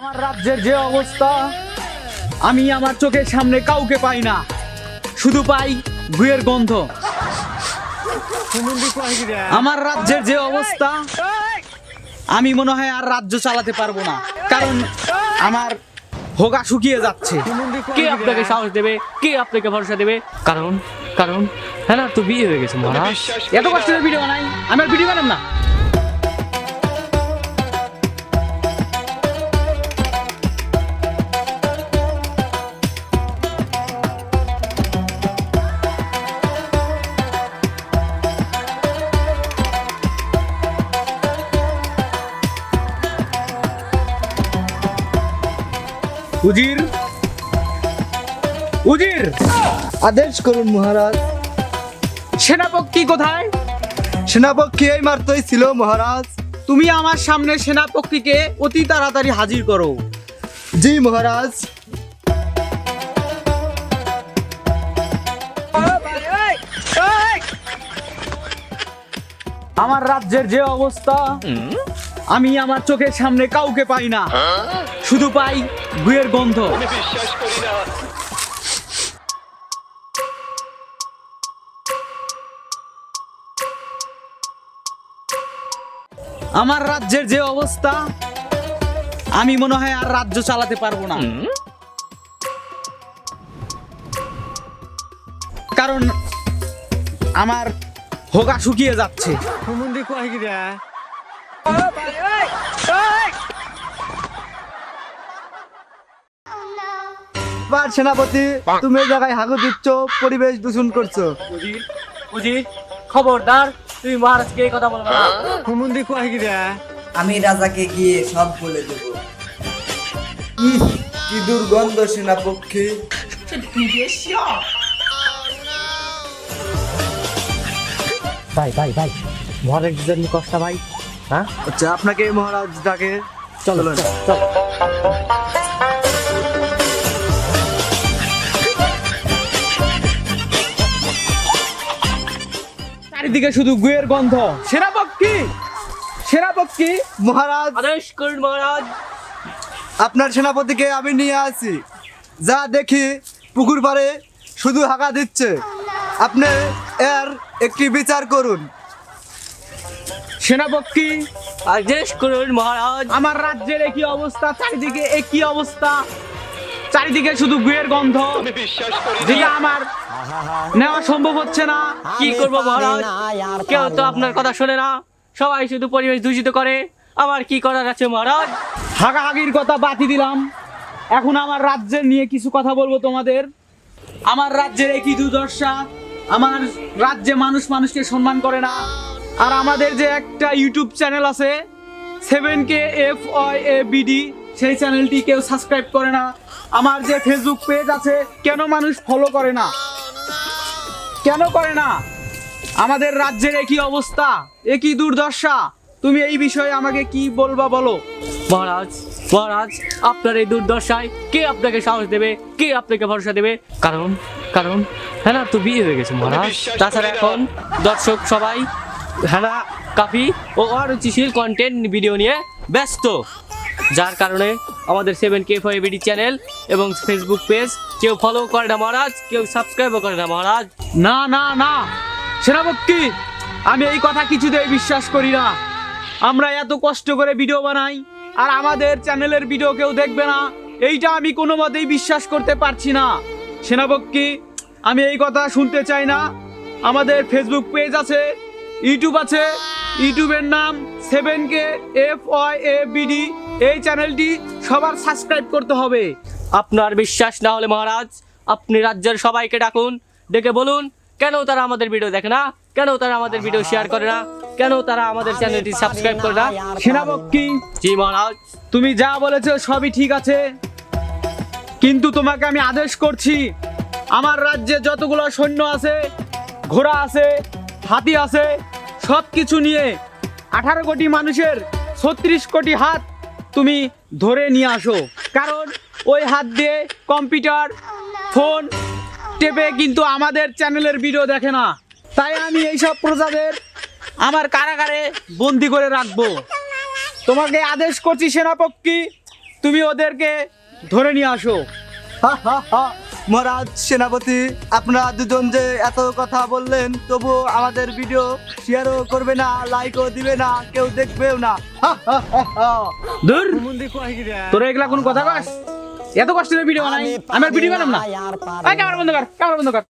আমার রাজ্যের যে অবস্থা, আমি আমার চোখের সামনে কাউকে পাই না, শুধু পাই ভুয়ের গন্ধ। আমার রাজ্যের যে অবস্থা, আমি মনে হয় আর রাজ্য চালাতে পারব না, কারণ আমার হোগা শুকিয়ে যাচ্ছে। কে আপনাকে সাহস দেবে? কে আপনাকে ভরসা দেবে? কারণ কারণ হ্যাঁ না, তো বিয়ে হয়ে গেছে, মহারাজ। এত কষ্ট ভিডিও বানাই আমি আর ভিডিও বানাম না। উজির। উজির। আদেশ করুন মহারাজ। সেনাপতি কোথায়? সেনাপক্ষী এই মাত্রই ছিল মহারাজ। তুমি আমার সামনে সেনাপক্ষীকে অতি তাড়াতাড়ি হাজির করো। জি মহারাজ। আমার রাজ্যের যে অবস্থা আমি আমার চোখের সামনে কাউকে পাই না। শুধু পাই গুয়ের গন্ধ। আমার রাজ্যের যে অবস্থা আমি মনে হয় আর রাজ্য চালাতে পারব না। কারণ আমার হোগা শুকিয়ে যাচ্ছে। এবার সেনাপতি তুমি এই জায়গায় হাগু দিচ্ছ পরিবেশ দূষণ করছ। বুঝি খবরদার তুমি মহারাজকে এই কথা বলবে না। আমি রাজাকে গিয়ে সব বলে দেব। ইস, কি দুর্গন্ধ সেনাপক্ষী। ভাই ভাই ভাই মহারাজের জন্য কষ্ট ভাই হ্যাঁ? আচ্ছা আপনাকে মহারাজ ডাকে। চলো চলো। চারিদিকে শুধু গুয়ের গন্ধ। সেনাপক্ষী সেনাপক্ষী মহারাজ। আদেশ করুন মহারাজ। আপনার সেনাপতিকে আমি নিয়ে আসি। যা দেখি পুকুর পাড়ে শুধু হাঁকা দিচ্ছে। আপনি এর একটি বিচার করুন। সেনাপক্ষী আদেশ করুন মহারাজ। আমার রাজ্যের একই অবস্থা চারিদিকে একই অবস্থা। চারিদিকে শুধু গুয়ের গন্ধ। যেটা আমার নেওয়া সম্ভব হচ্ছে না। কি করব মহারাজ? কেউ তো আপনার কথা শোনে না। সবাই শুধু পরিবেশ দূষিত করে। আমার কি করার আছে মহারাজ? হাগাহাগির কথা বাতি দিলাম। এখন আমার রাজ্যের নিয়ে কিছু কথা বলব তোমাদের। আমার রাজ্যের একই দুর্দশা? আমার রাজ্যে মানুষ মানুষকে সম্মান করে না। আর আমাদের যে একটা ইউটিউব চ্যানেল আছে seven K F Y A BD সেই চ্যানেলটি কেউ সাবস্ক্রাইব করে না। আমার যে ফেসবুক পেজ আছে কেন মানুষ ফলো করে না? কেন করে না? আমাদের রাজ্যের একই অবস্থা একই দুর্দশা। তুমি এই বিষয়ে আমাকে কি বলবা বলো? মহারাজ মহারাজ আপনার এই দুর্দশায় কে আপনাকে সাহস দেবে? কে আপনাকে ভরসা দেবে? কারণ কারণ হ্যাঁ না তো বিয়ে হয়ে গেছে মহারাজ। তাছাড়া এখন দর্শক সবাই হ্যাঁ কাফি ও অরুচিশীল কন্টেন্ট ভিডিও নিয়ে ব্যস্ত। যার কারণে আমাদের seven K five BD channel এবং ফেসবুক পেজ কেউ ফলো করে না মহারাজ, কেউ সাবস্ক্রাইবও করে না মহারাজ। না না না। সেনাপতি আমি এই কথা কিছুতেই বিশ্বাস করি না। আমরা এত কষ্ট করে ভিডিও বানাই, আর আমাদের চ্যানেলের ভিডিও কেউ দেখবে না। এইটা আমি কোনো মতেই বিশ্বাস করতে পারছি না। সেনাপতি আমি এই কথা শুনতে চাই না। আমাদের ফেসবুক পেজ আছে ইউটিউব আছে। ইউটিউবের নাম seven K F Y A BD এই চ্যানেলটি সবার সাবস্ক্রাইব করতে হবে। আপনার বিশ্বাস না হলে মহারাজ আপনি রাজ্যের সবাইকে ডাকুন ডেকে বলুন কেন তারা আমাদের ভিডিও দেখে না? কেন তারা আমাদের ভিডিও শেয়ার করে না? কেন তারা আমাদের চ্যানেলটি সাবস্ক্রাইব করে না? সেনাপতি জি মহারাজ। তুমি যা বলেছ সবই ঠিক আছে। কিন্তু তোমাকে আমি আদেশ করছি আমার রাজ্যে যতগুলো সৈন্য আছে ঘোড়া আছে হাতি আছে সব কিছু নিয়ে আঠারো কোটি মানুষের ছত্রিশ কোটি হাত তুমি ধরে নিয়ে আসো। কারণ ওই হাত দিয়ে কম্পিউটার ফোন টেপে কিন্তু আমাদের চ্যানেলের ভিডিও দেখে না। তাই আমি এইসব প্রজাদের আমার কারাগারে বন্দি করে রাখব। তোমাকে আদেশ করছি সেনাপক্ষী তুমি ওদেরকে ধরে নিয়ে আসো। হা, হা, হা। মহারাজ সেনাপতি আপনারা দুজন যে এত কথা বললেন তবু আমাদের ভিডিও শেয়ারও করবে না লাইকও দিবে না কেউ দেখবেও না। দূর তোরা এগুলা কোন কথা কস? এত কষ্টের ভিডিও বানাই আমার ভিডিও বানাম না। ক্যামেরা বন্ধ কর ক্যামেরা বন্ধ কর।